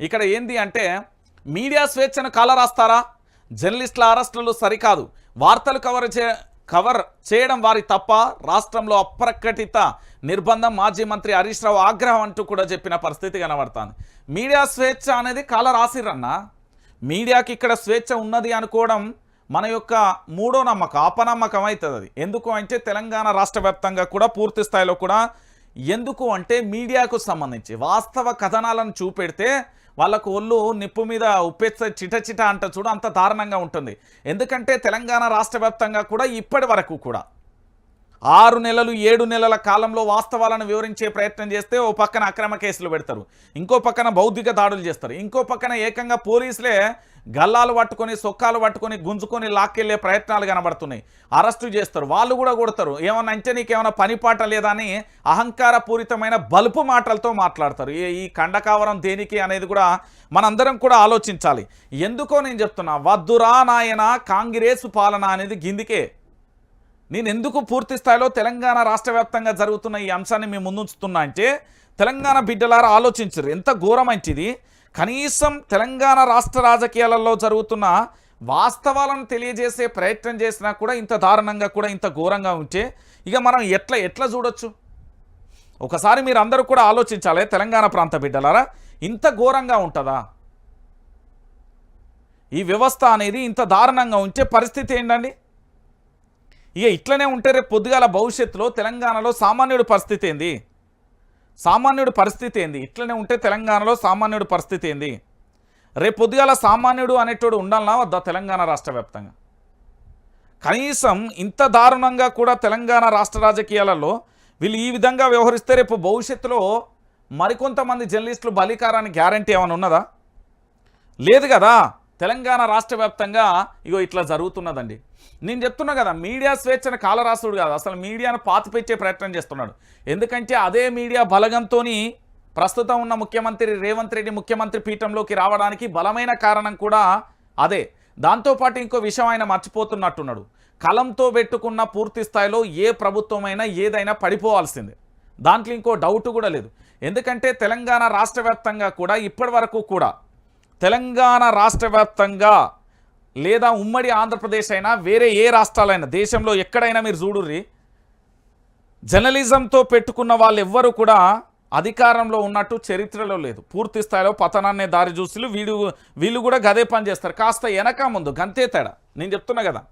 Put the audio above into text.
ఇక్కడ ఏంది అంటే మీడియా స్వేచ్ఛను కాలరాస్తారా? జర్నలిస్టుల అరెస్టులు సరికాదు. వార్తలు కవర్ చే కవర్ చేయడం వారి తప్ప రాష్ట్రంలో అప్రకటిత నిర్బంధం మాజీ మంత్రి హరీష్ రావు ఆగ్రహం అంటూ కూడా చెప్పిన పరిస్థితి కనబడుతుంది. మీడియా స్వేచ్ఛ అనేది కాల రాసిరన్నా మీడియాకి ఇక్కడ స్వేచ్ఛ ఉన్నది అనుకోవడం మన యొక్క మూడో నమ్మకం అపనమ్మకం అవుతుంది అది ఎందుకు అంటే తెలంగాణ రాష్ట్ర వ్యాప్తంగా కూడా పూర్తి స్థాయిలో కూడా ఎందుకు అంటే మీడియాకు సంబంధించి వాస్తవ కథనాలను చూపెడితే వాళ్ళకు ఒళ్ళు నిప్పు మీద ఉప్పెచ్చ చిట చిట అంట చూడ అంత దారుణంగా ఉంటుంది. ఎందుకంటే తెలంగాణ రాష్ట్ర వ్యాప్తంగా కూడా ఇప్పటి వరకు కూడా ఆరు నెలలు ఏడు నెలల కాలంలో వాస్తవాలను వివరించే ప్రయత్నం చేస్తే ఓ పక్కన అక్రమ కేసులు పెడతారు. ఇంకో పక్కన బౌద్ధిక దాడులు చేస్తారు. ఇంకో పక్కన ఏకంగా పోలీసులే గల్లాలు పట్టుకొని సొక్కాలు పట్టుకొని గుంజుకొని లాక్కెళ్ళే ప్రయత్నాలు కనబడుతున్నాయి. అరెస్టు చేస్తారు. వాళ్ళు కూడా కొడతారు. ఏమన్నా అంటే నీకేమైనా పనిపాట లేదా అని అహంకారపూరితమైన బలుపు మాటలతో మాట్లాడతారు. ఈ- ఈ కండకావరం దేనికి అనేది కూడా మనందరం కూడా ఆలోచించాలి. ఎందుకో నేను చెప్తున్నా. వద్దురా నాయన కాంగ్రెస్ పాలన అనేది గిందికే. నేను ఎందుకు పూర్తి స్థాయిలో తెలంగాణ రాష్ట్ర వ్యాప్తంగా జరుగుతున్న ఈ అంశాన్ని మేము ముందుంచుతున్నా అంటే తెలంగాణ బిడ్డలారా ఆలోచించరు. ఎంత ఘోరమైంటిది. కనీసం తెలంగాణ రాష్ట్ర రాజకీయాలలో జరుగుతున్న వాస్తవాలను తెలియజేసే ప్రయత్నం చేసినా కూడా ఇంత దారుణంగా కూడా ఇంత ఘోరంగా ఉంటే ఇక మనం ఎట్లా ఎట్లా చూడొచ్చు? ఒకసారి మీరు అందరూ కూడా ఆలోచించాలి తెలంగాణ ప్రాంత బిడ్డలారా ఇంత ఘోరంగా ఉంటుందా? ఈ వ్యవస్థ అనేది ఇంత దారుణంగా ఉంచే పరిస్థితి ఏంటండి? ఇక ఇట్లనే ఉంటే రేపు పొద్దుగాల భవిష్యత్తులో తెలంగాణలో సామాన్యుడి పరిస్థితి ఏంది? సామాన్యుడి పరిస్థితి ఏంది? ఇట్లనే ఉంటే తెలంగాణలో సామాన్యుడి పరిస్థితి ఏంది? రేపు పొద్దుగాల సామాన్యుడు అనేటోడు ఉండాలనా వద్దా తెలంగాణ రాష్ట్ర వ్యాప్తంగా? కనీసం ఇంత దారుణంగా కూడా తెలంగాణ రాష్ట్ర రాజకీయాలలో వీళ్ళు ఈ విధంగా వ్యవహరిస్తే రేపు భవిష్యత్తులో మరికొంతమంది జర్నలిస్టులు బలికారాన్ని గ్యారంటీ ఏమైనా ఉన్నదా? లేదు కదా? తెలంగాణ రాష్ట్ర వ్యాప్తంగా ఇగో ఇట్లా జరుగుతున్నదండి. నేను చెప్తున్నా కదా మీడియా స్వేచ్ఛను కాలరాసుడు కాదు అసలు మీడియాను పాతిపెచ్చే ప్రయత్నం చేస్తున్నాడు. ఎందుకంటే అదే మీడియా బలగంతో ప్రస్తుతం ఉన్న ముఖ్యమంత్రి రేవంత్ రెడ్డి ముఖ్యమంత్రి పీఠంలోకి రావడానికి బలమైన కారణం కూడా అదే. దాంతోపాటు ఇంకో విషయం ఆయన మర్చిపోతున్నట్టున్నాడు. కలంతో పెట్టుకున్న పూర్తి స్థాయిలో ఏ ప్రభుత్వమైనా ఏదైనా పడిపోవాల్సిందే. దాంట్లో ఇంకో డౌట్ కూడా లేదు. ఎందుకంటే తెలంగాణ రాష్ట్ర వ్యాప్తంగా కూడా ఇప్పటి కూడా తెలంగాణ రాష్ట్ర వ్యాప్తంగా లేదా ఉమ్మడి ఆంధ్రప్రదేశ్ అయినా వేరే ఏ రాష్ట్రాలైనా దేశంలో ఎక్కడైనా మీరు చూడుర్రి జర్నలిజంతో పెట్టుకున్న వాళ్ళు ఎవ్వరు కూడా అధికారంలో ఉన్నట్టు చరిత్రలో లేదు. పూర్తి స్థాయిలో పతనాన్ని దారి చూసి వీడు వీళ్ళు కూడా గదే పని చేస్తారు. కాస్త వెనక ముందు గంతే తేడా. నేను చెప్తున్నా కదా.